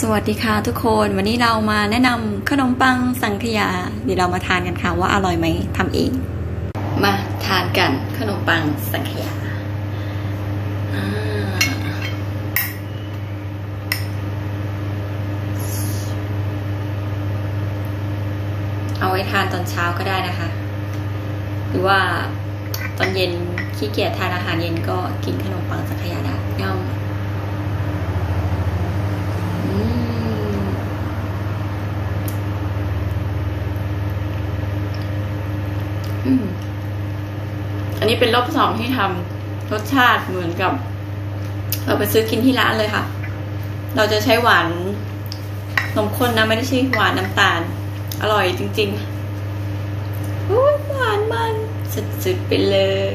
สวัสดีค่ะทุกคนวันนี้เรามาแนะนำขนมปังสังขยา เดี๋ยวเรามาทานกันค่ะว่าอร่อยไหมทำเอง มาทานกันขนมปังสังขยาเอาไว้ทานตอนเช้าก็ได้นะคะ หรือว่าตอนเย็นขี้เกียจทานอาหารเย็นก็กินขนมปังสังขยาได้ย่อม อืมอืม อันนี้เป็นรอบสองที่ทำรสชาติเหมือนกับ เราไปซื้อกินที่ร้านเลยค่ะ เราจะใช้หวานนมข้นนะไม่ได้ใช่หวานน้ำตาล อร่อยจริงๆหวานมันสุดๆไปเลย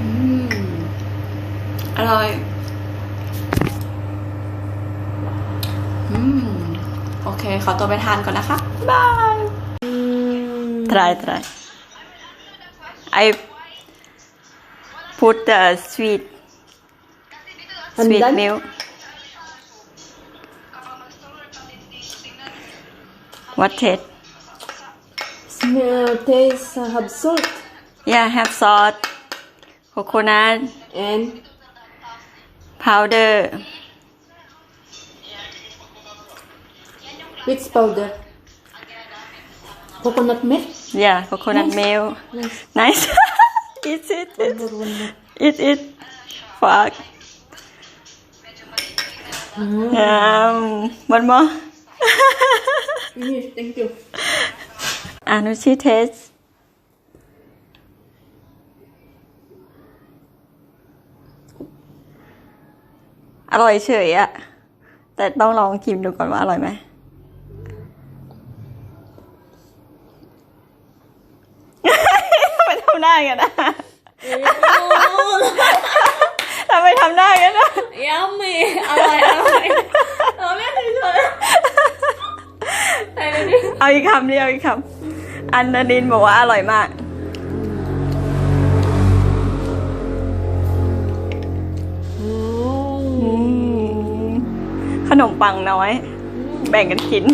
อืมอร่อย อืม โอเค ขอตัวไปทานก่อนนะคะ บาย try try I put the sweet sweet Pandan? milk what taste Smell, taste, uh, have salt yeah have salt coconut and powder which powder? Coconut milk? yeah coconut milk Nice. nice eat it One more, one more. eat it fuck Mm. um one more Finish, thank you. อ่านุชิเทสอร่อยเฉยอะแต่ต้องลองชิมดูก่อนว่าอร่อยไหม ทำไมทำหน้ากันนะทำไมทำหน้ากันนะ Yummy! อร่อยอร่อยเราเล่นเฉยๆไหนดูดิเอาอีกคำเดียวอีกคำอันนานินบอกว่าอร่อยมากอืมขนมปังน้อย แบ่งกันกิน